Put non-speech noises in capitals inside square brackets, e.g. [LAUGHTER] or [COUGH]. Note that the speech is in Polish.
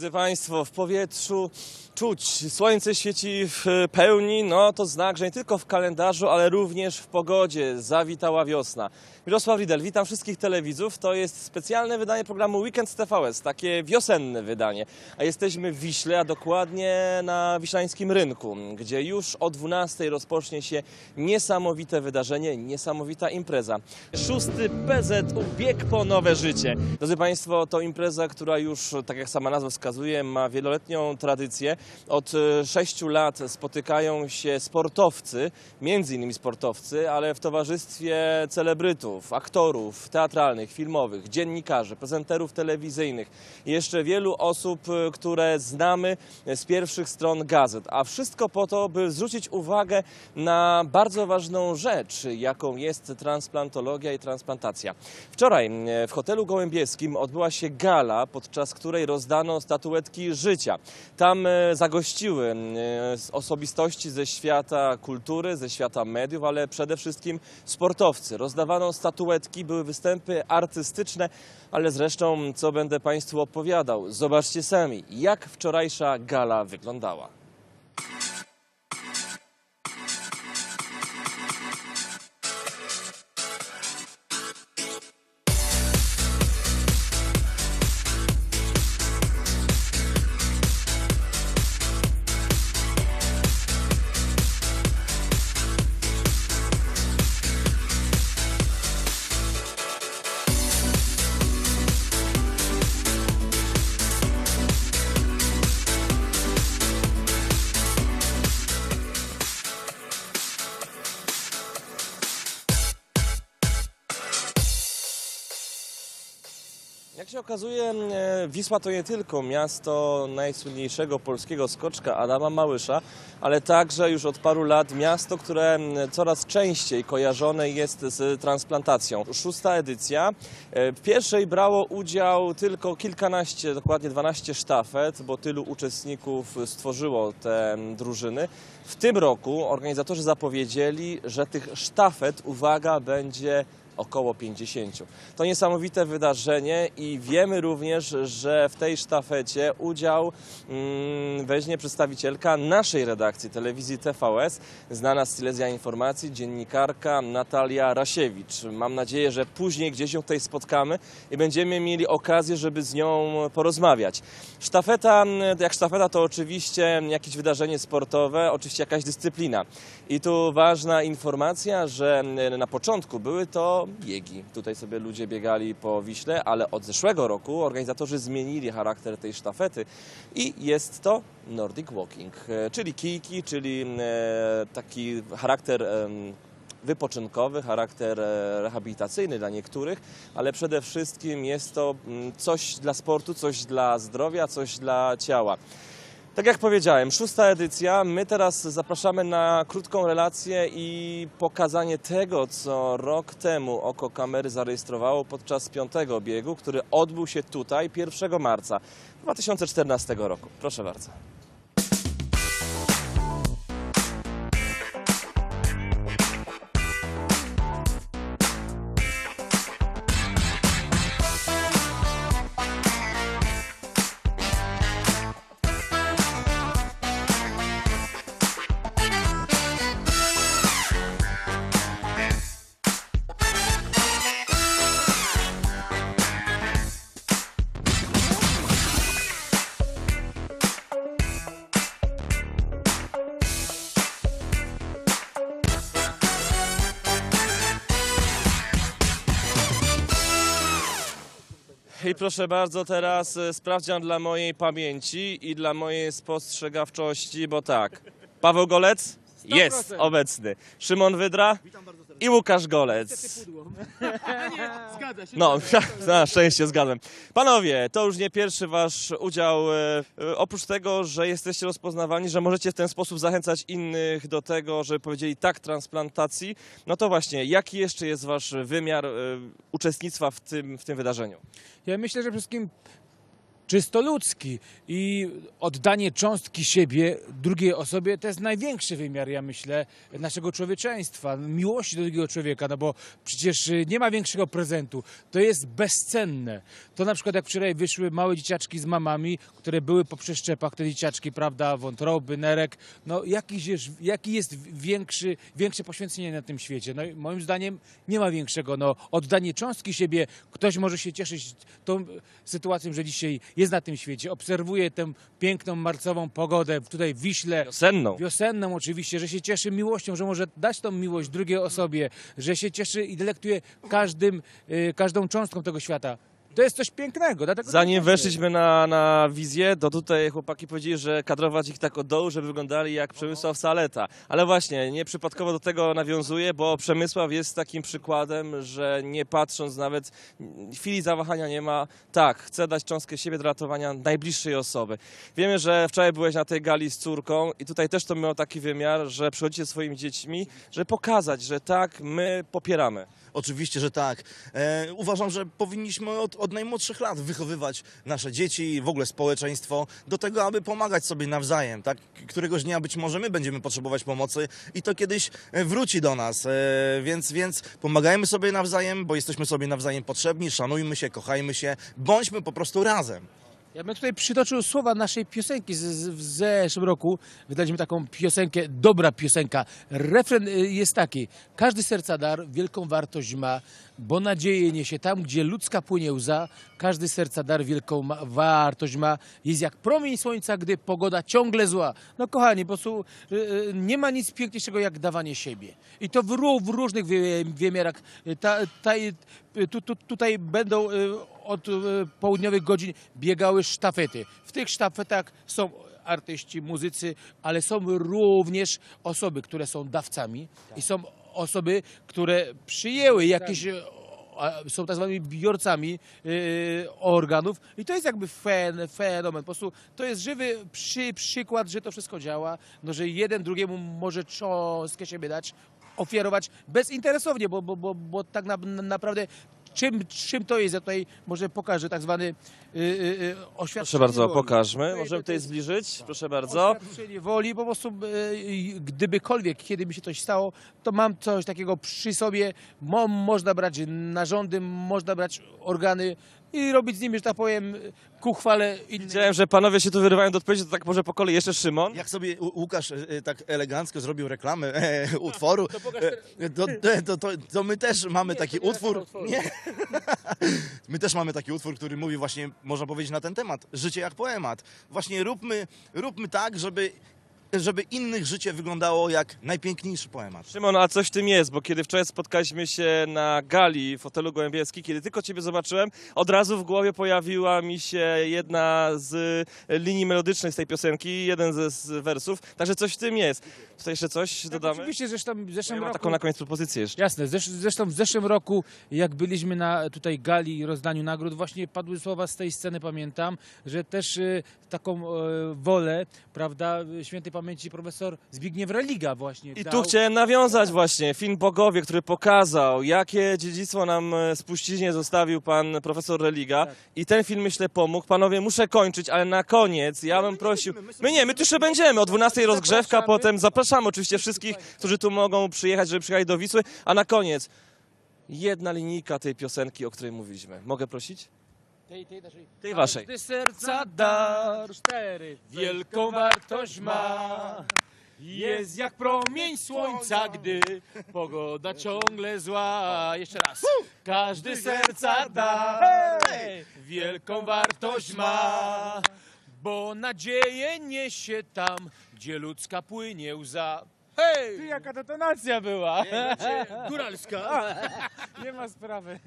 Drodzy Państwo, w powietrzu czuć, słońce świeci w pełni, no to znak, że nie tylko w kalendarzu, ale również w pogodzie zawitała wiosna. Mirosław Ridel, witam wszystkich telewidzów. To jest specjalne wydanie programu Weekend TVS, takie wiosenne wydanie. A jesteśmy w Wiśle, a dokładnie na Wiślańskim Rynku, gdzie już o 12 rozpocznie się niesamowite wydarzenie, niesamowita impreza. Szósty PZU Bieg po nowe życie. Drodzy Państwo, to impreza, która już, tak jak sama nazwa wskazuje, ma wieloletnią tradycję. Od e, sześciu lat spotykają się sportowcy, między innymi sportowcy, ale w towarzystwie celebrytów, aktorów teatralnych, filmowych, dziennikarzy, prezenterów telewizyjnych i jeszcze wielu osób, e, które znamy z pierwszych stron gazet. A wszystko po to, by zwrócić uwagę na bardzo ważną rzecz, jaką jest transplantologia i transplantacja. Wczoraj w hotelu gołębieskim odbyła się gala, podczas której rozdano statuetki życia. Tam e, zagościły e, osobistości ze świata kultury, ze świata mediów, ale przede wszystkim sportowcy. Rozdawano statuetki, były występy artystyczne, ale zresztą co będę Państwu opowiadał. Zobaczcie sami, jak wczorajsza gala wyglądała. Się okazuje, e, Wisła to nie tylko miasto najsłynniejszego polskiego skoczka Adama Małysza, ale także już od paru lat miasto, które coraz częściej kojarzone jest z transplantacją. Szósta edycja. E, W pierwszej brało udział tylko kilkanaście, dokładnie 12 sztafet, bo tylu uczestników stworzyło te drużyny. W tym roku organizatorzy zapowiedzieli, że tych sztafet, uwaga, będzie około 50. To niesamowite wydarzenie i wiemy również, że w tej sztafecie udział mm, weźmie przedstawicielka naszej redakcji telewizji TVS, znana z Silesia Informacji, dziennikarka Natalia Rasiewicz. Mam nadzieję, że później gdzieś ją tutaj spotkamy i będziemy mieli okazję, żeby z nią porozmawiać. Sztafeta, mm, jak sztafeta to oczywiście jakieś wydarzenie sportowe, oczywiście jakaś dyscyplina. I tu ważna informacja, że mm, na początku były to biegi. Tutaj sobie ludzie biegali po Wiśle, ale od zeszłego roku organizatorzy zmienili charakter tej sztafety i jest to Nordic Walking, e, czyli kijki, czyli e, taki charakter wypoczynkowy, charakter e, rehabilitacyjny dla niektórych, ale przede wszystkim jest to mm, coś dla sportu, coś dla zdrowia, coś dla ciała. Tak jak powiedziałem, szósta edycja. My teraz zapraszamy na krótką relację i pokazanie tego, co rok temu oko kamery zarejestrowało podczas piątego biegu, który odbył się tutaj 1 marca 2014 roku. Proszę bardzo. I proszę bardzo, teraz e, sprawdzian dla mojej pamięci i dla mojej spostrzegawczości, bo tak. Paweł Golec jest 100%. obecny. Szymon Wydra i Łukasz Golec. Zgadza się. No, [LAUGHS] na szczęście zgadzam. Panowie, to już nie pierwszy wasz udział. e, e, Oprócz tego, że jesteście rozpoznawani, że możecie w ten sposób zachęcać innych do tego, żeby powiedzieli tak transplantacji, no to właśnie, jaki jeszcze jest wasz wymiar e, uczestnictwa w tym, w tym wydarzeniu? Ja myślę, że przede wszystkim czysto ludzki i oddanie cząstki siebie drugiej osobie to jest największy wymiar, ja myślę, naszego człowieczeństwa, miłości do drugiego człowieka, no bo przecież nie ma większego prezentu. To jest bezcenne. To na przykład jak wczoraj wyszły małe dzieciaczki z mamami, które były po przeszczepach, te dzieciaczki, prawda, wątroby, nerek, no jakiś jest, jaki jest większy, większe poświęcenie na tym świecie? No moim zdaniem nie ma większego, no oddanie cząstki siebie, ktoś może się cieszyć tą sytuacją, że dzisiaj jest na tym świecie, obserwuje tę piękną marcową pogodę tutaj w Wiśle, Wiosenną. wiosenną oczywiście, że się cieszy miłością, że może dać tą miłość drugiej osobie, że się cieszy i delektuje każdym, y, każdą cząstką tego świata. To jest coś pięknego. Dlatego Zanim to jest. weszliśmy na, na wizję, to tutaj chłopaki powiedzieli, że kadrować ich tak od dołu, żeby wyglądali jak Przemysław Saleta. Ale właśnie, nieprzypadkowo do tego nawiązuje, bo Przemysław jest takim przykładem, że nie patrząc nawet, chwili zawahania nie ma. Tak, chce dać cząstkę siebie do ratowania najbliższej osoby. Wiemy, że wczoraj byłeś na tej gali z córką i tutaj też to miało taki wymiar, że przychodzicie swoimi dziećmi, żeby pokazać, że tak, my popieramy. Oczywiście, że tak. E, uważam, że powinniśmy od, od najmłodszych lat wychowywać nasze dzieci i w ogóle społeczeństwo do tego, aby pomagać sobie nawzajem. Tak? Któregoś dnia być może my będziemy potrzebować pomocy i to kiedyś e, wróci do nas. E, więc, więc pomagajmy sobie nawzajem, bo jesteśmy sobie nawzajem potrzebni, szanujmy się, kochajmy się, bądźmy po prostu razem. Ja bym tutaj przytoczył słowa naszej piosenki z, z, w zeszłym roku. Wydaliśmy taką piosenkę, dobra piosenka. Refren y, jest taki. Każdy serca dar wielką wartość ma, bo nadzieję niesie tam, gdzie ludzka płynie łza. Każdy serca dar wielką ma, wartość ma. Jest jak promień słońca, gdy pogoda ciągle zła. No kochani, po prostu y, y, nie ma nic piękniejszego jak dawanie siebie. I to w, w różnych wy- wymiarach. Ta, ta, tu, tu, tutaj będą od y, południowych godzin biegały sztafety. W tych sztafetach są artyści, muzycy, ale są również osoby, które są dawcami i są osoby, które przyjęły jakieś e, są tak zwanymi biorcami y, organów i to jest jakby fen, fenomen. Po prostu to jest żywy przy, przykład, że to wszystko działa, no, że jeden drugiemu może cząstkę siebie dać, ofiarować bezinteresownie, bo, bo, bo, bo tak na, naprawdę czym, czym to jest? Ja tutaj może pokażę tak zwany y, y, y, oświadczenie Proszę bardzo, woli. pokażmy. Możemy tutaj zbliżyć. Proszę bardzo. Oświadczenie woli, po prostu y, gdybykolwiek, kiedy mi się coś stało, to mam coś takiego przy sobie, Mo, można brać narządy, można brać organy i robić z nimi, że tak powiem, ku chwale innych. Widziałem, że panowie się tu wyrywają do odpowiedzi, to tak może po kolei jeszcze Szymon. Jak sobie Łukasz e, e, tak elegancko zrobił reklamę e, utworu, e, to, to, to, to my też mamy taki to nie utwór. utworu. Nie. [LAUGHS] My też mamy taki utwór, który mówi właśnie, można powiedzieć na ten temat, życie jak poemat. Właśnie róbmy, róbmy tak, żeby, żeby innych życie wyglądało jak najpiękniejszy poemat. Szymon, a coś w tym jest, bo kiedy wczoraj spotkaliśmy się na gali w hotelu Gołębieski, kiedy tylko ciebie zobaczyłem, od razu w głowie pojawiła mi się jedna z linii melodycznych z tej piosenki, jeden ze z wersów, także coś w tym jest. Tutaj jeszcze coś Tak, dodamy? Oczywiście, zresztą w Ja zeszłym mam roku... taką na koniec propozycję jeszcze. Jasne, zresz, zresztą w zeszłym roku, jak byliśmy na tutaj gali i rozdaniu nagród, właśnie padły słowa z tej sceny, pamiętam, że też y, taką e, wolę, prawda, świętej pamięci profesor Zbigniew Religa właśnie I dał. tu chciałem nawiązać właśnie, film Bogowie, który pokazał, jakie dziedzictwo nam e, spuściźnie zostawił pan profesor Religa. Tak. I ten film, myślę, pomógł. Panowie, muszę kończyć, ale na koniec ja bym prosił... My nie, my tu jeszcze będziemy. O 12 rozgrzewka, potem zapraszamy oczywiście wszystkich, którzy tu mogą przyjechać, żeby przyjechać do Wisły. A na koniec, jedna linijka tej piosenki, o której mówiliśmy. Mogę prosić? Tej, tej, naszej. Tej waszej. Każdy serca dar cztery wielką wartość ma. Jest jak promień słońca, gdy pogoda ciągle zła. Jeszcze raz. Każdy serca dar wielką wartość ma. Bo nadzieję niesie tam, gdzie ludzka płynie łza. Hej! Ty, jaka detonacja była! Góralska. [LAUGHS] Nie ma sprawy.